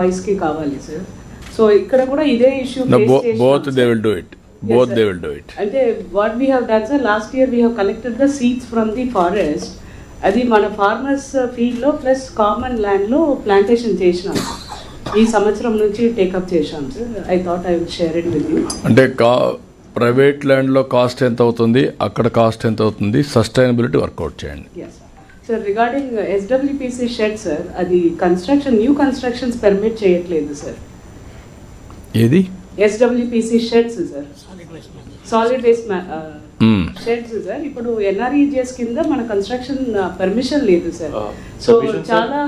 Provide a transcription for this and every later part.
వాయిస్కి కావాలి sir so ఇక్కడ కూడా ఇదే issue both they will do it both they will do it అంటే what we have done sir last year we have collected the seeds from the forest అది మన farmers ఫీల్డ్లో plus common ల్యాండ్లో plantation చేసినాం. ఈ సంవత్సరం నుంచి టేకప్ చేశాం sir I thought I will share it with you అంటే కా ప్రైవేట్ ల్యాండ్లో కాస్ట్ ఎంత అవుతుంది? అక్కడ కాస్ట్ ఎంత అవుతుంది? సస్టైనబిలిటీ వర్కౌట్ చేయండి. Sir regarding SWPC shed sir అది కన్స్ట్రక్షన్ న్యూ కన్స్ట్రక్షన్స్ పర్మిట్ చేయట్లేదు సార్ ఏది? SWPC sheds sir solid waste. Sheds sir ఇప్పుడు ఎన్ఆర్ఈజిఎస్ కింద మన కన్స్ట్రక్షన్ పర్మిషన్ లేదు సార్ Uh, సో sir. చాలా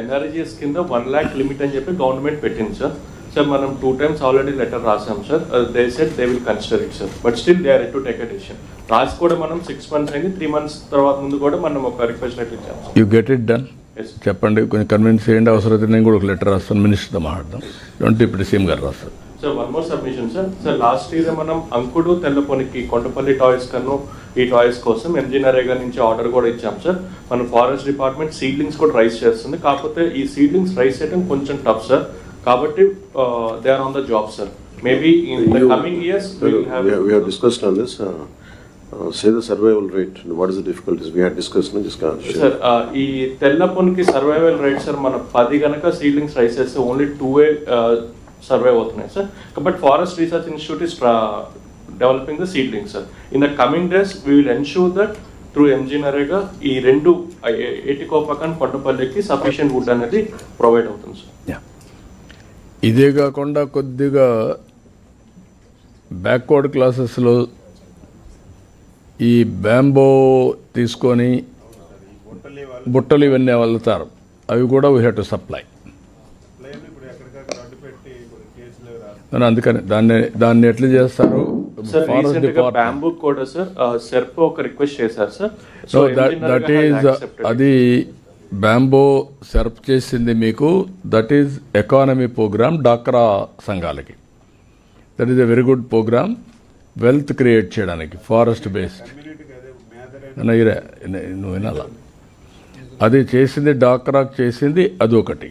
ఎన్ఆర్జీఎస్ కింద వన్ ల్యాక్ లిమిట్ అని చెప్పి గవర్నమెంట్ పెట్టింది సార్ సార్ మనం టూ టైమ్స్ ఆల్రెడీ లెటర్ రాసాం sir they said they will consider it sir but still they are to take a decision రాసి కూడా మనం సిక్స్ మంత్స్ అయింది. త్రీ మంత్స్ తర్వాత ముందు కూడా మనం ఒక రిక్వెస్ట్ లెటర్ ఇచ్చాం యూ గెట్ ఇట్ డన్. చెప్పండి. కొంచెం కన్విన్స్ చేయండి. అవసరమైతే నేను కూడా ఒక లెటర్ రాస్తాను. మినిస్టర్తో మాట్లాడదాం. లేదంటే ఇప్పుడు సీఎం గారు రాస్తారు. Sir one more submission sir sir last year మనం అంకుడు తెల్లపొనికి కొండపల్లి టాయ్స్ కను ఈ టాయ్స్ కోసం ఎంజీ నరేగా నుంచి ఆర్డర్ కూడా ఇచ్చాం సార్ మన ఫారెస్ట్ డిపార్ట్మెంట్ సీడ్లింగ్స్ కూడా రైస్ చేస్తుంది. కాకపోతే ఈ సీడ్లింగ్స్ రైస్ చేయడం కొంచెం టఫ్ సార్ కాబట్టి they are on the job sir maybe in the coming years We have, we have discussed on this, uh, uh, say the survival rate, what is the difficulties, we had discussed, no, just can't share. Sir ఈ తెల్లపొనికి survival rate sir మన పది గనక seedlings raise చేస్తే only two a survive అవుతున్నాయి sir but forest research institute is developing the seedlings sir in the coming days we will ensure that through MG NREGA ఈ రెండు ఏటికోపకన్ కొండపల్లికి సఫిషియెంట్ వుడ్ అనేది ప్రొవైడ్ అవుతుంది సార్ యా ఇదే కాకుండా కొద్దిగా బ్యాక్వర్డ్ క్లాసెస్లో ఈ బ్యాంబో తీసుకొని బుట్టలు ఇవన్నీ వెళ్తారు అవి కూడా వీ హ్యావ్ టు సప్లై నేను అందుకని దాన్ని దాన్ని ఎట్లా చేస్తారు? బ్యాంబూ కూడా సార్ సెర్ప్ ఒక రిక్వెస్ట్ చేశారు సార్ సో దట్ ఈజ్ అది బ్యాంబో సెర్ప్ చేసింది మీకు దట్ ఈజ్ ఎకానమీ ప్రోగ్రామ్ డాక్రా సంఘాలకి. That is a very good program wealth create చేయడానికి ఫారెస్ట్ బేస్డ్ నువ్వు వినాలా? అది చేసింది డాక్రాక్ చేసింది అదొకటి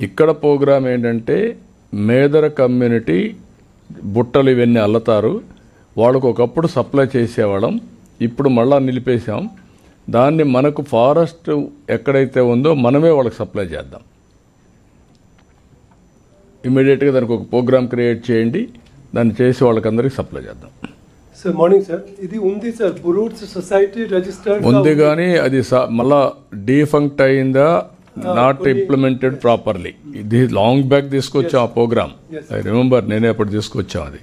ఇక్కడ ప్రోగ్రామ్ ఏంటంటే మేదర కమ్యూనిటీ బుట్టలు ఇవన్నీ అల్లుతారు వాళ్ళకు ఒకప్పుడు సప్లై చేసేవాళ్ళం ఇప్పుడు మళ్ళా నిలిపేశాం. దాన్ని మనకు ఫారెస్ట్ ఎక్కడైతే ఉందో మనమే వాళ్ళకి సప్లై చేద్దాం. ఇమీడియట్గా దానికి ఒక ప్రోగ్రామ్ క్రియేట్ చేయండి. దాన్ని చేసి వాళ్ళకందరికీ సప్లై చేద్దాం. Sir morning sir. ఇది ఉంది సార్. బురూట్స్ సొసైటీ రిజిస్టర్డ్ ఉంది కానీ అది మళ్ళా డీఫంక్ట్ అయిందా నాట్ ఇంప్లిమెంటెడ్ ప్రాపర్లీ. ఇది లాంగ్ బ్యాక్ తీసుకొచ్చాం ఆ ప్రోగ్రామ్. ఐ రిమెంబర్ నేనే అప్పుడు తీసుకొచ్చాం అది.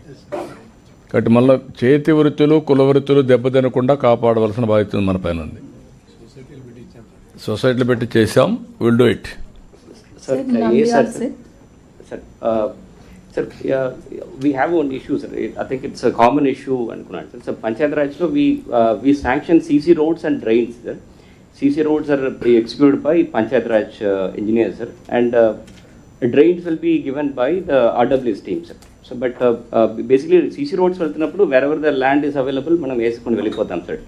కాబట్టి మళ్ళీ చేతి వృత్తులు కుల వృత్తులు దెబ్బతినకుండా కాపాడవలసిన బాధ్యత మన పైన ఉంది. సొసైటీలో పెట్టి చేసాం will do it sir, yeah, we have one issue, sir. I think it's a common issue అనుకున్నాను sir sir Panchayat రాజ్లో we we sanction CC roads and drains sir CC roads are executed by Panchayat Raj engineer sir and drains will be given by the RWS team sir so but basically CC roads వెళ్తున్నప్పుడు wherever the land is available మనం వేసుకొని వెళ్ళిపోతాం sir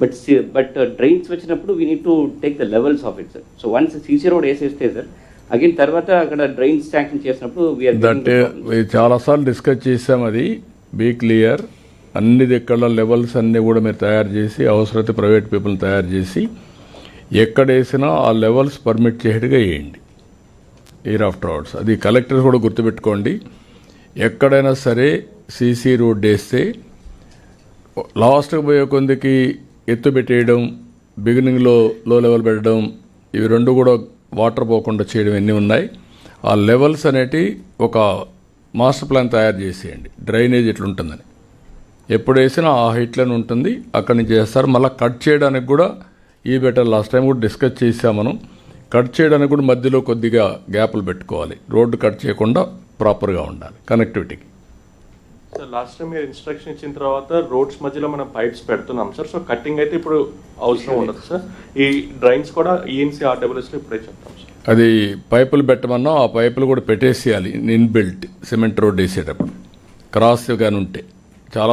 but but drains వచ్చినప్పుడు we need to take the levels of it sir so once CC road వేసేస్తే sir again తర్వాత అక్కడ drains sanction చేసినప్పుడు చాలాసార్లు డిస్కస్ చేసాం అది. బీ క్లియర్ అన్ని దిక్కల లెవెల్స్ అన్నీ కూడా మీరు తయారు చేసి అవసరమైతే ప్రైవేట్ పీపుల్ని తయారు చేసి ఎక్కడ వేసినా ఆ లెవెల్స్ పర్మిట్ చేయట్టుగా వేయండి ఇయర్ ఆఫ్టర్ అవర్స్ అది కలెక్టర్స్ కూడా గుర్తుపెట్టుకోండి. ఎక్కడైనా సరే సీసీ రోడ్ వేస్తే లాస్ట్కి పోయే కొందికి ఎత్తు పెట్టేయడం బిగినింగ్లో లో లెవెల్ పెట్టడం ఇవి రెండు కూడా వాటర్ పోకుండా చేయడం ఎన్ని ఉన్నాయి. ఆ లెవెల్స్ అనేటి ఒక మాస్టర్ ప్లాన్ తయారు చేసేయండి. డ్రైనేజ్ ఎట్లుంటుందని ఎప్పుడు వేసినా ఆ హైట్లోనే ఉంటుంది. అక్కడి నుంచి చేస్తారు మళ్ళీ కట్ చేయడానికి కూడా ఈ బెటర్ లాస్ట్ టైం కూడా డిస్కస్ చేసాం మనం. కట్ చేయడానికి కూడా మధ్యలో కొద్దిగా గ్యాప్లు పెట్టుకోవాలి. రోడ్డు కట్ చేయకుండా ప్రాపర్గా ఉండాలి. కనెక్టివిటీకి సార్ లాస్ట్ టైం మీరు ఇన్స్ట్రక్షన్ ఇచ్చిన తర్వాత రోడ్స్ మధ్యలో మనం పైప్స్ పెడుతున్నాం. సార్ సో కట్టింగ్ అయితే ఇప్పుడు అవసరం ఉండదు సార్ ఈ డ్రైన్స్ కూడా E ఈఎన్సీ ఆర్డబ్ల్యూఎస్లో ఇప్పుడే చెప్తాం సార్ అది పైపులు పెట్టమన్నా ఆ పైపులు కూడా పెట్టేసేయాలి ఇన్ బిల్ట్ సిమెంట్ రోడ్ వేసేటప్పుడు. క్రాస్ కానీ ఉంటే చాలా